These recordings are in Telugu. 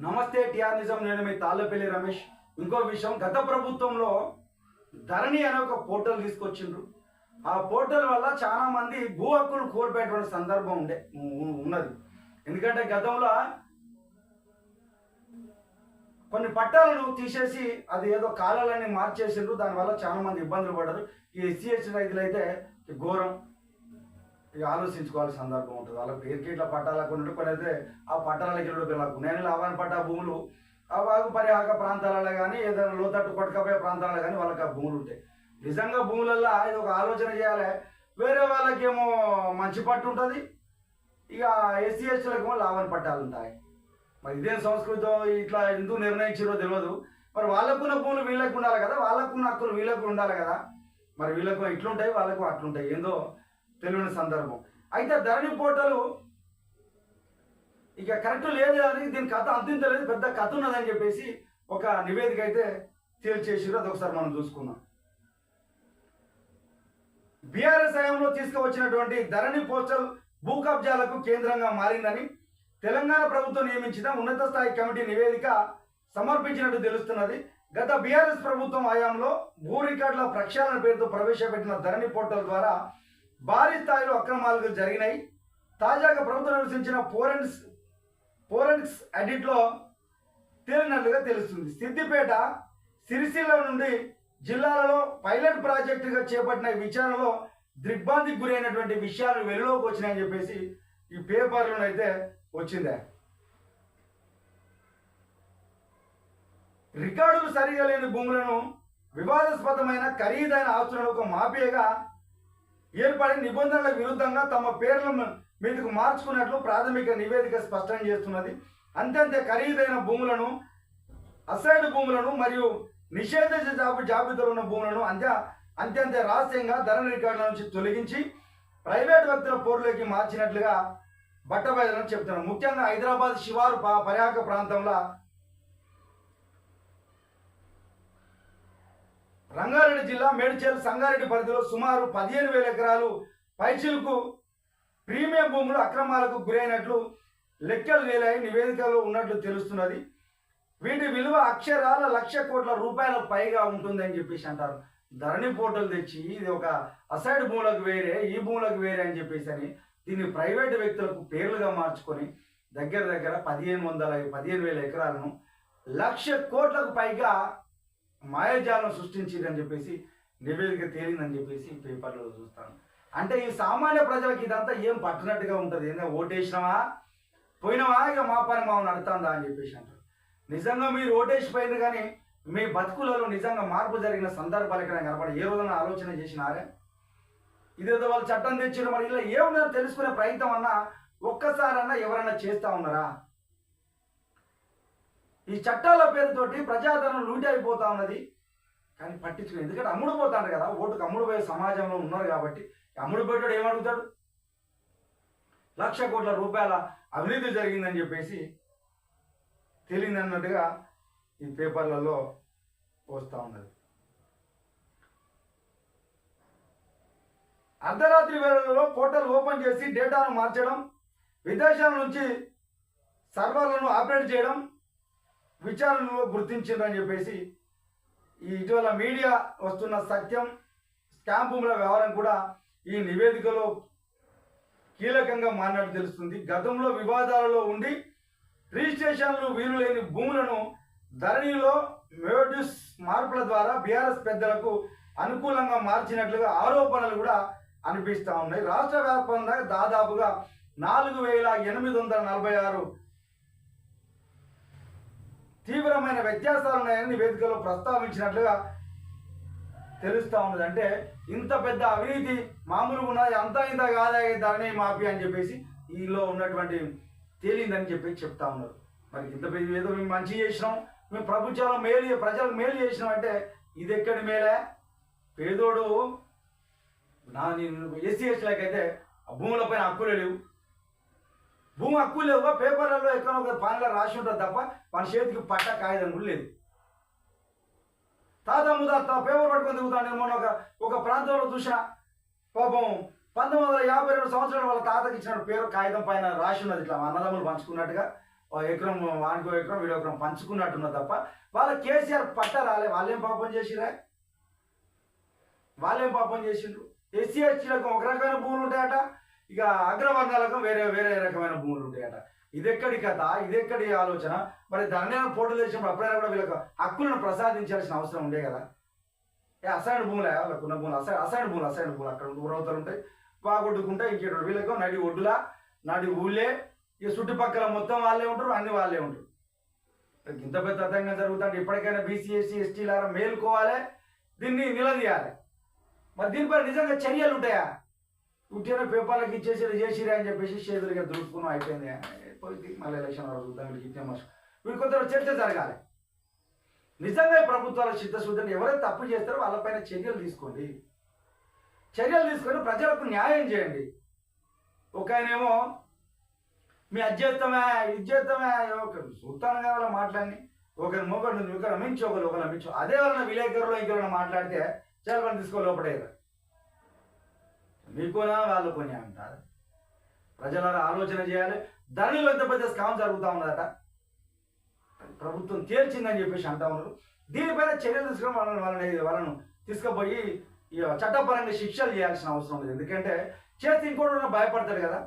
నమస్తే టిఆర్ నిజాం. నేను మీ తాళ్ళపల్లి రమేష్. ఇంకో విషయం గత ప్రభుత్వంలో ధరణి అనే ఒక పోర్టల్ తీసుకొచ్చిండ్రు. ఆ పోర్టల్ వల్ల చాలా మంది భూ హక్కులు కోల్పోయేటువంటి సందర్భం ఉండే ఉన్నది. ఎందుకంటే గతంలో కొన్ని పట్టాలను తీసేసి అది ఏదో కాలాలని మార్చేసిండ్రు. దానివల్ల చాలా మంది ఇబ్బందులు పడ్డారు. ఈ ఎస్సీ ఎస్టీ రైతులు అయితే ఘోరం. ఇక ఆలోచించుకోవాల్సిన సందర్భం ఉంటుంది. వాళ్ళ పేరుకి ఇట్లా పట్టాలకు ఉన్నట్టు కొన్ని అయితే ఆ పట్టాలకి పిల్లలకు నేను లాభాన్ని పట్ట భూములు ఆ వాగు పరిహాక ప్రాంతాలలో కానీ ఏదైనా లోతట్టు కొట్టకపోయే ప్రాంతాలలో కానీ వాళ్ళకి ఆ భూములు ఉంటాయి. నిజంగా భూములల్లో ఇది ఒక ఆలోచన చేయాలి. వేరే వాళ్ళకేమో మంచి పట్టు ఉంటుంది. ఇక ఎస్సీ ఎస్టీలకేమో లాభాన్ని పట్టాలు ఉంటాయి. మరి ఇదేం సంస్కృతం ఇట్లా ఎందుకు నిర్ణయించారో తెలియదు మరి వాళ్ళకున్న భూములు వీళ్ళకు ఉండాలి కదా. వాళ్ళకున్న హక్కులు వీళ్ళకు ఉండాలి కదా. మరి వీళ్ళకు ఇట్లుంటాయి వాళ్ళకు అట్లుంటాయి. ఏందో తెలియని సందర్భం. అయితే ధరణి పోర్టలు ఇక కరెక్ట్ లేదు అని దీని కథ అంతించలేదు పెద్ద కథ ఉన్నదని చెప్పేసి ఒక నివేదిక అయితే తేల్చేసిరు అది ఒకసారి మనం చూసుకుందాం. బీఆర్ఎస్ హయాంలో తీసుకువచ్చినటువంటి ధరణి పోస్టల్ భూ కబ్జాలకు కేంద్రంగా మారిందని తెలంగాణ ప్రభుత్వం నియమించిన ఉన్నత స్థాయి కమిటీ నివేదిక సమర్పించినట్టు తెలుస్తున్నది. గత బీఆర్ఎస్ ప్రభుత్వం హయాంలో భూ రికార్డుల ప్రక్షాళన పేరుతో ప్రవేశపెట్టిన ధరణి పోర్టల్ ద్వారా భారీ స్థాయిలో అక్రమాలు జరిగినాయి. తాజాగా ప్రభుత్వం నిర్వహించిన ఫోరెన్స్ ఫోరెన్స్ అడిట్లో తేలినట్లుగా తెలుస్తుంది. సిద్దిపేట సిరిసిల్ల నుండి జిల్లాలలో పైలట్ ప్రాజెక్టుగా చేపట్టిన విచారణలో దిగ్భ్రాంతికి గురైనటువంటి విషయాలు వెలుగులోకి వచ్చినాయని చెప్పేసి ఈ పేపర్లో అయితే వచ్చిందే. రికార్డులు సరిగా లేని భూములను వివాదాస్పదమైన ఖరీదైన ఆస్తులను ఒక మాఫియాగా ఏర్పడి నిబంధనల విరుద్ధంగా తమ పేర్లను మీదకు మార్చుకున్నట్లు ప్రాథమిక నివేదిక స్పష్టం చేస్తున్నది. అంతంత ఖరీదైన భూములను అసైడ్ భూములను మరియు నిషేధించ జాబు జాబితాలో ఉన్న భూములను అంత్య అత్యంత రహస్యంగా ధర రికార్డుల నుంచి తొలగించి ప్రైవేట్ వ్యక్తుల పోరులోకి మార్చినట్లుగా బట్టబయలను చెప్తున్నారు ముఖ్యంగా హైదరాబాద్ శివారు పర్యాక ప్రాంతంలో రంగారెడ్డి జిల్లా మేడ్చల్ సంగారెడ్డి పరిధిలో సుమారు పదిహేను వేల ఎకరాలు పైచిలకు ప్రీమియం భూములు అక్రమాలకు గురైనట్లు లెక్కలు వేలాయి నివేదికలో ఉన్నట్లు తెలుస్తున్నది. వీటి విలువ అక్షరాల లక్ష కోట్ల రూపాయల పైగా ఉంటుందని చెప్పేసి అంటారు. ధరణి పోర్టల్ తెచ్చి ఇది ఒక అసైడ్ భూములకు వేరే ఈ భూములకు వేరే అని చెప్పేసి అని దీన్ని ప్రైవేట్ వ్యక్తులకు పేర్లుగా మార్చుకొని దగ్గర దగ్గర పదిహేను వందల పదిహేను వేల ఎకరాలను లక్ష కోట్లకు పైగా మాయాజాలం సృష్టించిందని చెప్పేసి నివేదిక తేలిందని చెప్పేసి పేపర్లో చూస్తాను. అంటే ఈ సామాన్య ప్రజలకు ఇదంతా ఏం పట్టినట్టుగా ఉంటుంది? ఏంటంటే ఓటేసినావా పోయినావా ఇక మా పని మా నడుతుందా అని చెప్పేసి అంటారు. నిజంగా మీరు ఓటేసి పోయిన కానీ మీ బతుకులలో నిజంగా మార్పు జరిగిన సందర్భాలు ఎక్కడ కనపడి ఏ రోజున ఆలోచన చేసినారే? ఇదేదో వాళ్ళు చట్టం తెచ్చిన మరి ఇలా ఏమన్నా తెలుసుకునే ప్రయత్నం అన్నా ఒక్కసారన్నా ఎవరైనా చేస్తా ఉన్నారా? ఈ చట్టాల పేరుతోటి ప్రజాధనం లూటి అయిపోతా ఉన్నది. కానీ పట్టించుకుని ఎందుకంటే అమ్ముడు పోతాడు కదా. ఓటుకు అమ్ముడు పోయే సమాజంలో ఉన్నారు కాబట్టి అమ్ముడు పోయేటాడు ఏమడుగుతాడు? లక్ష కోట్ల రూపాయల అవినీతి జరిగిందని చెప్పేసి తెలియదన్నట్టుగా ఈ పేపర్లలో వస్తూ ఉన్నది. అర్ధరాత్రి వేళలలో పోర్టల్ ఓపెన్ చేసి డేటాను మార్చడం విదేశాల నుంచి సర్వర్లను ఆపరేట్ చేయడం విచారణలో గుర్తించిందని చెప్పేసి ఈ ఇటీవల మీడియా వస్తున్న సత్యం స్కామ్ భూముల వ్యవహారం కూడా ఈ నివేదికలో కీలకంగా మారినట్టు తెలుస్తుంది. గతంలో వివాదాలలో ఉండి రిజిస్ట్రేషన్లు వీలు లేని భూములను ధరణిలో మేడ్యూస్ మార్పుల ద్వారా బీఆర్ఎస్ పెద్దలకు అనుకూలంగా మార్చినట్లుగా ఆరోపణలు కూడా అనిపిస్తూ ఉన్నాయి. రాష్ట్ర వ్యాప్తంగా దాదాపుగా నాలుగు వేల ఎనిమిది వందల నలభై ఆరు తీవ్రమైన వ్యత్యాసాలు ఉన్నాయని వేదికలో ప్రస్తావించినట్లుగా తెలుస్తూ ఉన్నది. అంటే ఇంత పెద్ద అవినీతి మామూలుగా ఉన్నది అంతా ఇంత కాదా ధరణి మాఫీ అని చెప్పేసి ఈలో ఉన్నటువంటి తేలిందని చెప్పి చెప్తా ఉన్నారు. మరి ఇంత పెద్ద ఏదో మేము మంచి చేసినాం మేము ప్రభుత్వాలు మేలు ప్రజలకు మేలు చేసినాం అంటే ఇది ఎక్కడి మేలే? పేదోడు నా నేను ఎస్సీ ఎస్టీలకైతే ఆ భూములపైన హక్కులు లేవు. భూమి హక్కు లేవు పేపర్లలో ఎక్కడో ఒక పనిలో రాసి ఉంటుంది తప్ప మన చేతికి పట్ట కాగితం కూడా లేదు. తాత ముదాత పేపర్ పట్టుకొని దిగుతాను నేను మొన్న ఒక ఒక ప్రాంతంలో చూసిన పాపం పంతొమ్మిది వందల యాభై రెండు సంవత్సరాలు వాళ్ళ తాతకి ఇచ్చిన పేరు కాగితం పైన రాసి ఉన్నది ఇట్లా అన్నదమ్ములు పంచుకున్నట్టుగా. ఎకరం వానికో ఎకరం వీడో ఎకరం పంచుకున్నట్టున్నా తప్ప వాళ్ళ కేసీఆర్ పట్ట రాలే. వాళ్ళేం పాపం చేసిరా వాళ్ళేం పాపం చేసిండ్రు? ఎస్సీ ఎస్టీలకు ఒక రకమైన భూములు ఉంటాయట. ఇక అగ్రవర్ణాలకు వేరే వేరే రకమైన భూములు ఉంటాయట. ఇదెక్కడి కథ ఇదెక్కడి ఆలోచన? మరి దాన్ని పోటీ చేసినప్పుడు అప్పుడైనా కూడా వీళ్ళకి హక్కులను ప్రసాదించాల్సిన అవసరం ఉండే కదా. ఏ అసైన్ భూములు వాళ్ళకున్న భూములు. అసైన్ అసైన్ భూములు అసైన్ భూములు. అక్కడ ఊరవుతారు ఉంటాయి బాగొట్టుకుంటే ఇంకేటో వీళ్ళకు నడి ఒడ్డులా నడి ఊళ్ళే ఇక చుట్టుపక్కల మొత్తం వాళ్ళే ఉంటారు అన్ని వాళ్ళే ఉంటారు. ఇంత పెద్ద అర్థంగా జరుగుతుంది ఇప్పటికైనా బీసీ ఎస్సీ ఎస్టీలారా మేలుకోవాలి? దీన్ని నిలదీయాలి. మరి దీనిపై నిజంగా చర్యలు ఉంటాయా? ఉట్టిన పేపర్లకు ఇచ్చేసి చేసిరే అని చెప్పేసి చేతులుగా దూసుకున్నాం అయిపోయింది. పోయింది మళ్ళీ ఎలక్షన్ వరకు చూద్దాం వీళ్ళకి ఇచ్చే కొంత చర్చ జరగాలి. నిజంగా ప్రభుత్వాల చిత్తశుద్ధిని ఎవరైతే తప్పు చేస్తారో వాళ్ళపైన చర్యలు తీసుకోండి. చర్యలు తీసుకొని ప్రజలకు న్యాయం చేయండి. ఒక ఆయనేమో మీ అధ్యత్తమే ఇది ఒకరు చూస్తాను వాళ్ళ మాట్లాడి ఒకరి మొగడు నువ్వు ఇక్కడ మించి ఒకరు ఒకరు మించు. అదే వాళ్ళ విలేకరులు ఇంకొకరు మాట్లాడితే చాలా మంది తీసుకో లోపడేది మీకోనా వాళ్ళు కొని అంటారు. ప్రజల ఆలోచన చేయాలి. ధరలు ఎంత పెద్ద స్కామ్ జరుగుతూ ఉన్నదట. ప్రభుత్వం తేల్చిందని చెప్పేసి అంటా ఉన్నారు. దీనిపైన చర్యలు తీసుకుని వాళ్ళని వాళ్ళని వాళ్ళను తీసుకుపోయి చట్టపరంగా శిక్షలు చేయాల్సిన అవసరం లేదు. ఎందుకంటే చేస్తే ఇంకోటి భయపడతాడు కదా.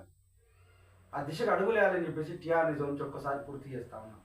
ఆ దిశకు అడుగులేయాలని చెప్పేసి టీఆర్ నిజం నుంచి ఒక్కసారి పూర్తి చేస్తా ఉన్నాం